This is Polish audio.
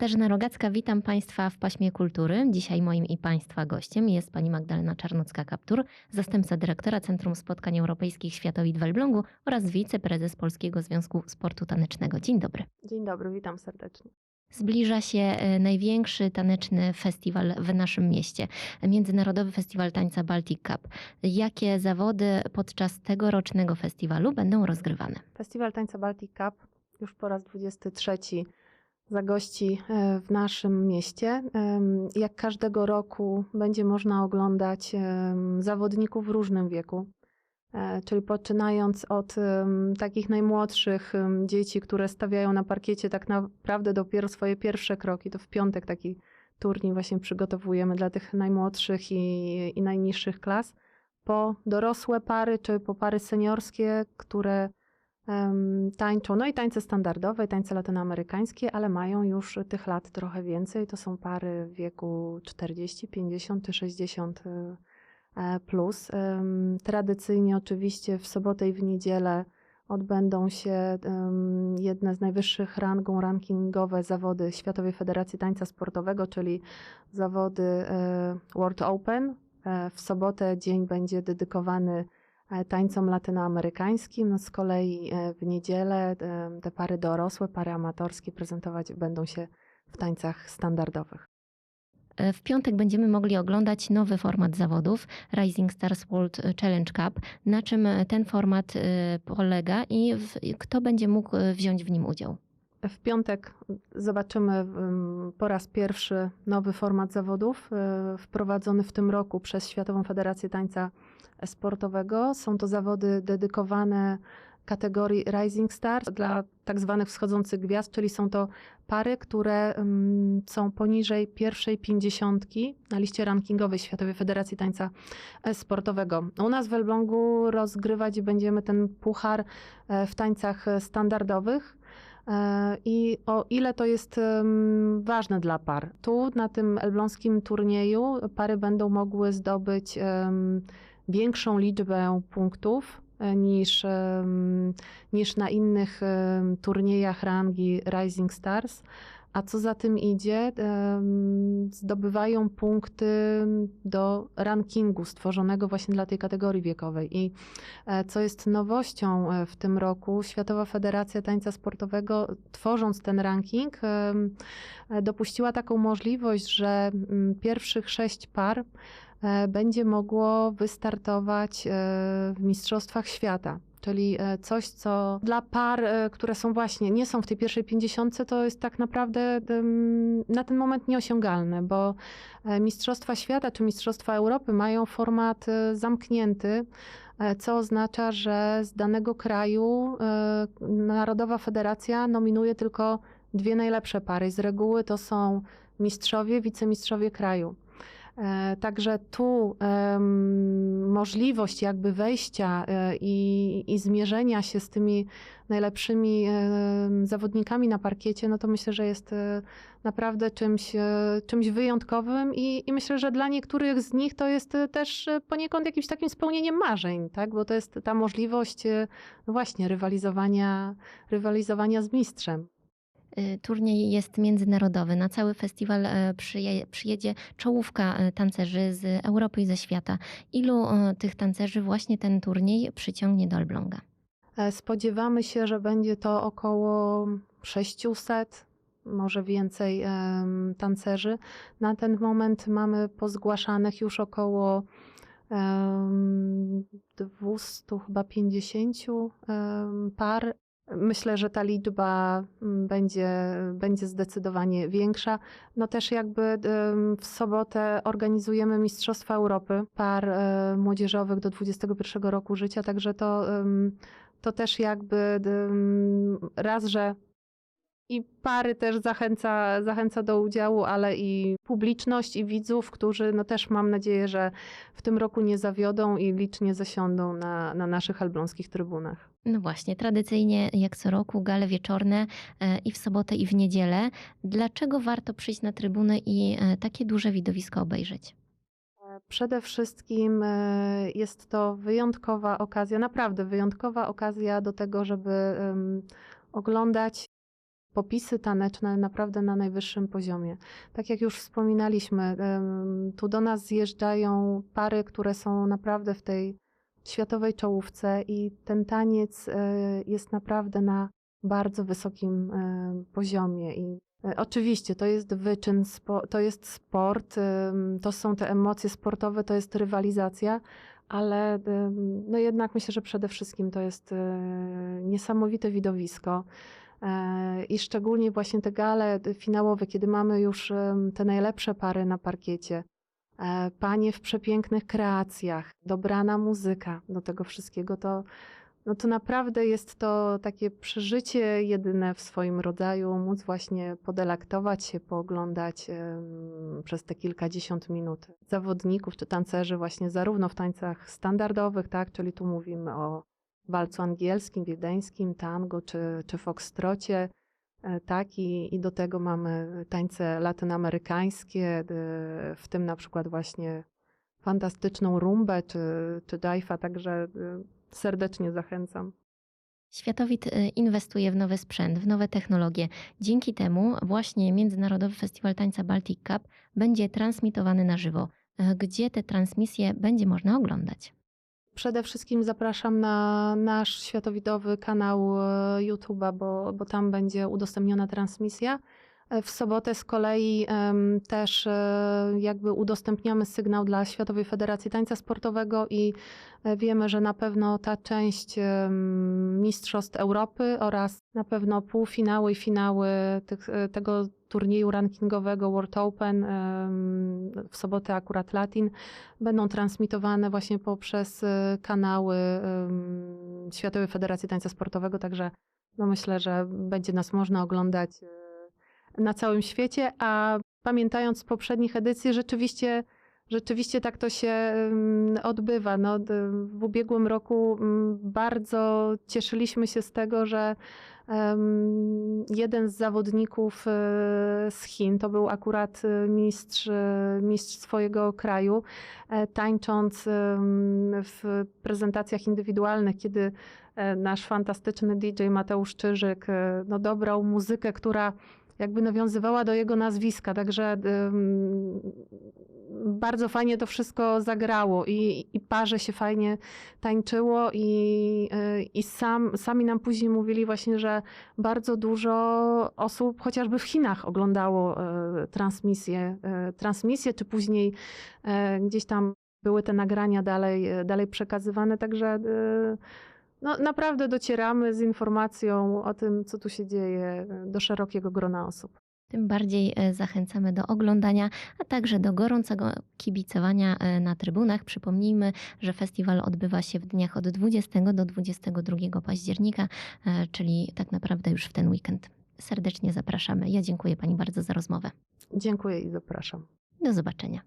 Katarzyna Rogacka, witam Państwa w Paśmie Kultury. Dzisiaj moim i Państwa gościem jest Pani Magdalena Czarnocka-Kaptur, zastępca dyrektora Centrum Spotkań Europejskich Światowit w Elblągu oraz wiceprezes Polskiego Związku Sportu Tanecznego. Dzień dobry. Dzień dobry, witam serdecznie. Zbliża się e, największy taneczny festiwal w naszym mieście, Międzynarodowy Festiwal Tańca Baltic Cup. Jakie zawody podczas tegorocznego festiwalu będą rozgrywane? Festiwal Tańca Baltic Cup już po raz 23 zagości e, w naszym mieście. Em, Jak każdego roku będzie można oglądać em, zawodników w różnym wieku. E, Czyli poczynając od takich najmłodszych dzieci, które stawiają na parkiecie tak naprawdę dopiero swoje pierwsze kroki. To w piątek taki turniej właśnie przygotowujemy dla tych najmłodszych i, i najniższych klas. Po dorosłe pary, czy po pary seniorskie, które tańczą, no i tańce standardowe, tańce latynoamerykańskie, ale mają już tych lat trochę więcej. To są pary w wieku 40, 50 czy 60 y, e, plus. Tradycyjnie oczywiście w sobotę i w niedzielę odbędą się jedne z najwyższych rangą rankingowe zawody Światowej Federacji Tańca Sportowego, czyli zawody e, World Open. E, W sobotę dzień będzie dedykowany e, tańcom latynoamerykańskim. No z kolei e, w niedzielę e, te pary dorosłe, pary amatorskie prezentować będą się w tańcach standardowych. E, W piątek będziemy mogli oglądać nowy format zawodów Rising Stars World Challenge Cup. Na czym ten format e, polega i w, kto będzie mógł e, wziąć w nim udział? W piątek zobaczymy ym, po raz pierwszy nowy format zawodów y, wprowadzony w tym roku przez Światową Federację Tańca Sportowego. Są to zawody dedykowane kategorii Rising Stars dla tak zwanych wschodzących gwiazd, czyli są to pary, które ym, są poniżej pierwszej pięćdziesiątki na liście rankingowej Światowej Federacji Tańca e, Sportowego. U nas w Elblągu rozgrywać będziemy ten puchar e, w tańcach standardowych. E, I o ile to jest ważne dla par. Tu na tym elbląskim turnieju pary będą mogły zdobyć większą liczbę punktów e, niż, niż na innych turniejach rangi Rising Stars. A co za tym idzie, zdobywają punkty do rankingu stworzonego właśnie dla tej kategorii wiekowej. I E, Co jest nowością e, w tym roku, Światowa Federacja Tańca Sportowego, tworząc ten ranking, e, dopuściła taką możliwość, że mm, pierwszych sześć par będzie mogło wystartować e, w Mistrzostwach Świata. Czyli e, coś, co dla par, e, które są właśnie, nie są w tej pierwszej pięćdziesiątce, to jest tak naprawdę na ten moment nieosiągalne, bo e, Mistrzostwa Świata czy Mistrzostwa Europy mają format e, zamknięty, e, co oznacza, że z danego kraju e, Narodowa Federacja nominuje tylko dwie najlepsze pary. Z reguły to są mistrzowie, wicemistrzowie kraju. E, Także tu możliwość jakby wejścia e, i, i zmierzenia się z tymi najlepszymi em, zawodnikami na parkiecie, no to myślę, że jest e, naprawdę czymś, e, czymś wyjątkowym i, i myślę, że dla niektórych z nich to jest e, też e, poniekąd jakimś takim spełnieniem marzeń, tak? bo to jest ta możliwość e, właśnie rywalizowania, rywalizowania z mistrzem. Y, Turniej jest międzynarodowy. Na cały festiwal e, przyje, przyjedzie czołówka e, tancerzy z Europy i ze świata. Ilu e, tych tancerzy właśnie ten turniej przyciągnie do Elbląga? Spodziewamy się, że będzie to około 600, może więcej tancerzy. Na ten moment mamy pozgłaszanych już około em, 200, chyba 50 em, par. Myślę, że ta liczba mm, będzie, będzie zdecydowanie większa. No też jakby w sobotę organizujemy Mistrzostwa Europy par e, młodzieżowych do 21 roku życia, także to to też jakby raz, że i pary też zachęca, zachęca do udziału, ale i publiczność i widzów, którzy no też mam nadzieję, że w tym roku nie zawiodą i licznie zasiądą na, na naszych elbląskich trybunach. No właśnie, tradycyjnie jak co roku gale wieczorne e, i w sobotę i w niedzielę. Dlaczego warto przyjść na trybunę i e, takie duże widowisko obejrzeć? Przede wszystkim e, jest to wyjątkowa okazja, naprawdę wyjątkowa okazja do tego, żeby oglądać popisy taneczne naprawdę na najwyższym poziomie. Tak jak już wspominaliśmy, tu do nas zjeżdżają pary, które są naprawdę w tej światowej czołówce i ten taniec e, jest naprawdę na bardzo wysokim e, poziomie. I e, oczywiście to jest wyczyn, to jest sport, to są te emocje sportowe, to jest rywalizacja, ale no jednak myślę, że przede wszystkim to jest niesamowite widowisko. I szczególnie właśnie te gale finałowe, kiedy mamy już te najlepsze pary na parkiecie. E, Panie w przepięknych kreacjach, dobrana muzyka do tego wszystkiego, to, no to naprawdę jest to takie przeżycie jedyne w swoim rodzaju, móc właśnie podelektować się, pooglądać przez te kilkadziesiąt minut zawodników czy tancerzy właśnie zarówno w tańcach standardowych, tak, czyli tu mówimy o walcu angielskim, wiedeńskim, tango czy, czy foxtrocie, tak, i, i do tego mamy tańce latynoamerykańskie, e, w tym na przykład właśnie fantastyczną rumbę czy, czy dajfa, także e, serdecznie zachęcam. Światowit inwestuje w nowy sprzęt, w nowe technologie. Dzięki temu właśnie Międzynarodowy Festiwal Tańca Baltic Cup będzie transmitowany na żywo. Gdzie te transmisje będzie można oglądać? Przede wszystkim zapraszam na nasz światowidowy kanał e, YouTube'a, bo, bo tam będzie udostępniona transmisja. W sobotę z kolei też e, jakby udostępniamy sygnał dla Światowej Federacji Tańca Sportowego i e, wiemy, że na pewno ta część Mistrzostw Europy oraz na pewno półfinały i finały tych, e, tego turnieju rankingowego World Open w sobotę akurat Latin będą transmitowane właśnie poprzez kanały Światowej Federacji Tańca Sportowego, także no myślę, że będzie nas można oglądać na całym świecie, a pamiętając z poprzednich edycji, rzeczywiście, rzeczywiście tak to się em, odbywa. No, w ubiegłym roku mm, bardzo cieszyliśmy się z tego, że jeden z zawodników e, z Chin, to był akurat e, mistrz, e, mistrz swojego kraju, tańcząc w prezentacjach indywidualnych, kiedy nasz fantastyczny DJ Mateusz Czyżyk no, dobrał muzykę, która jakby nawiązywała do jego nazwiska, także bardzo fajnie to wszystko zagrało i, i parze się fajnie tańczyło i, e, i sam, sami nam później mówili właśnie, że bardzo dużo osób chociażby w Chinach oglądało e, transmisję, e, transmisję czy później e, gdzieś tam były te nagrania dalej, e, dalej przekazywane, także e, no, naprawdę docieramy z informacją o tym, co tu się dzieje do szerokiego grona osób. Tym bardziej e, zachęcamy do oglądania, a także do gorącego kibicowania e, na trybunach. Przypomnijmy, że festiwal odbywa się w dniach od 20 do 22 października, e, czyli tak naprawdę już w ten weekend. Serdecznie zapraszamy. Ja dziękuję Pani bardzo za rozmowę. Dziękuję i zapraszam. Do zobaczenia.